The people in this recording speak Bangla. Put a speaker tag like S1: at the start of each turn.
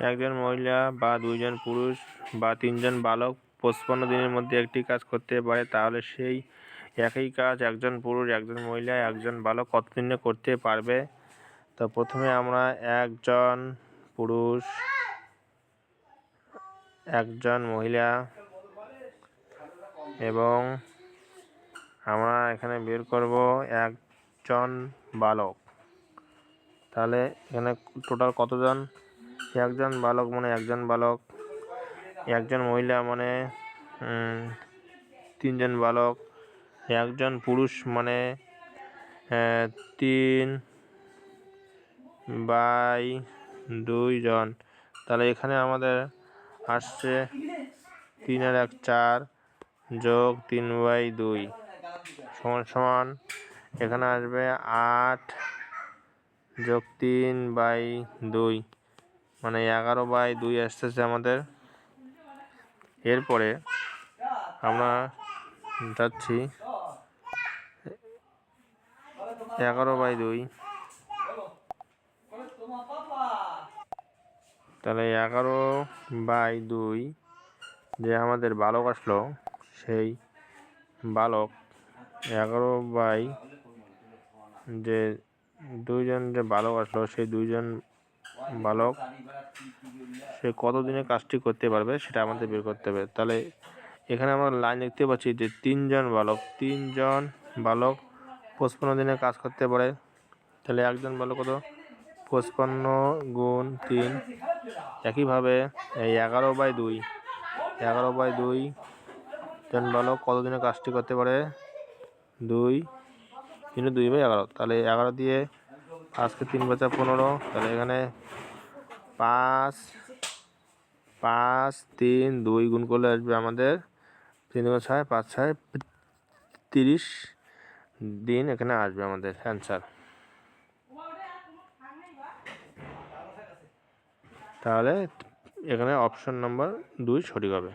S1: একজন মহিলা বা দুইজন পুরুষ বা তিনজন বালক পঁচপান্ন দিনের মধ্যে একটি কাজ করতে পারে, তাহলে সেই একই কাজ একজন পুরুষ, একজন মহিলা, একজন বালক কতদিনে করতে পারবে? তো প্রথমে আমরা একজন পুরুষ, একজন মহিলা এবং আমরা এখানে বের করব একজন বালক। তাহলে এখানে টোটাল কতজন? একজন বালক মানে একজন বালক, একজন মহিলা মানে তিনজন বালক, একজন পুরুষ মানে তিন বাই দুইজন তাহলে এখানে আমাদের আসছে তিন আর এক চার যোগ তিন বাই দুই। সমান সমান, এখানে আসবে আট যোগ তিন বাই দুই। মানে এগারো বাই দুই আসতেছে আমাদের। এরপরে আমরা যাচ্ছি এগারো বাই দুই। তাহলে এগারো বাই দুই যে আমাদের বালক আসলো, সেই বালক এগারো বাই যে দুইজন যে বালক আসলো, সেই দুইজন বালক সে কতদিনে কাজটি করতে পারবে সেটা আমাদের বের করতে হবে। তাহলে এখানে আমরা লাইন দেখতে পাচ্ছি যে তিনজন বালক তিনজন বালক পঁচপান্ন দিনে কাজ করতে পারে। তাহলে একজন বালক কত? পঁচপান্ন গুণ তিন। একইভাবে এই এগারো বাই দুই, এগারো বাই দুই জন বালক কতদিনে কাজটি করতে পারে? দুই, কিন্তু দুই বাই এগারো। তাহলে এগারো দিয়ে আজকে তিন বাচ্চা পনেরো। তাহলে এখানে পাঁচ পাঁচ, তিন, দুই গুণ করলে আসবে আমাদের তিন গুণ ছয়, পাঁচ, ছয়, তিরিশ দিন এখানে আসবে আমাদের অ্যান্সার তাহলে এখানে অপশন নাম্বার দুই সঠিক হবে।